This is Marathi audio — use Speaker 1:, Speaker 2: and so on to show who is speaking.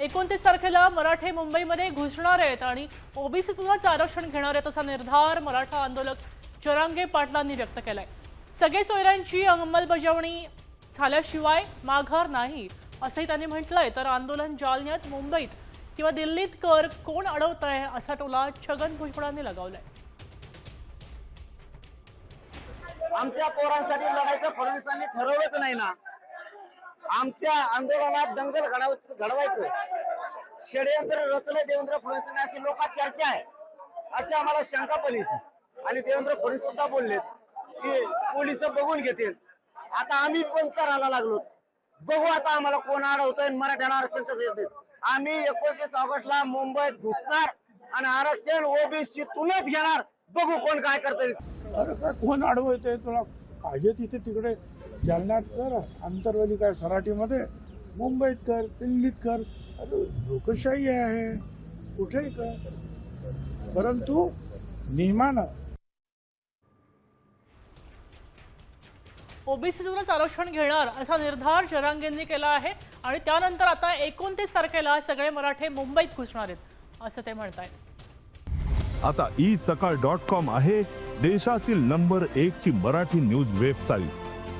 Speaker 1: एकोणतीस तारखेला मराठे मुंबईमध्ये घुसणार आहेत आणि ओबीसीतूनच आरक्षण घेणार आहेत असा निर्धार मराठा आंदोलक चरांगे पाटलांनी व्यक्त केलाय. सगळे सोयऱ्यांची अंमलबजावणी झाल्याशिवाय माघार नाही असंही त्यांनी म्हटलंय. तर आंदोलन जालन्यात मुंबईत किंवा दिल्लीत कर कोण अडवत आहे असा टोला छगन भुजबळांनी लगावलाय.
Speaker 2: आमच्या पोरांसाठी लढायचं फडणवीसांनी ठरवलंच नाही ना. आमच्या आंदोलनात दंगल घडवायचं. षडयंत्र रचलं देवेंद्र फडणवीसांनी अशी लोकात चर्चा आहे. अशी आम्हाला शंका पण येते. आणि देवेंद्र फडणवीस सुद्धा बोललेत की पोलीस बघून घेतील. आता आम्ही पण करायला लागलो. बघू आता आम्हाला कोण अडवतोय मराठ्याला आरक्षण कसं येते आम्ही एकोणतीस ऑगस्टला मुंबईत घुसणार आणि आरक्षण ओबीसी तुनच घेणार. बघू कोण काय करतंय.
Speaker 3: अरे काय कोण अडवतोय तुला? पाहिजे तिथे तिकडे. जालन्यात कर आंतरवाली काय सराटीमध्ये? मुंबईत कर दिल्लीत कर. अरे लोकशाही आहे. कुठेही कर. परंतु नियमानं.
Speaker 1: ओबीसीतूनच आरक्षण घेणार असा निर्धार जरांगेंनी केला आहे आणि त्यानंतर आता एकोणतीस तारखेला सगळे मराठे मुंबईत घुसणार आहेत असं ते म्हणतायत.
Speaker 4: आता ई सकाळ डॉट कॉम आहे देशातील नंबर एक ची मराठी न्यूज वेबसाईट.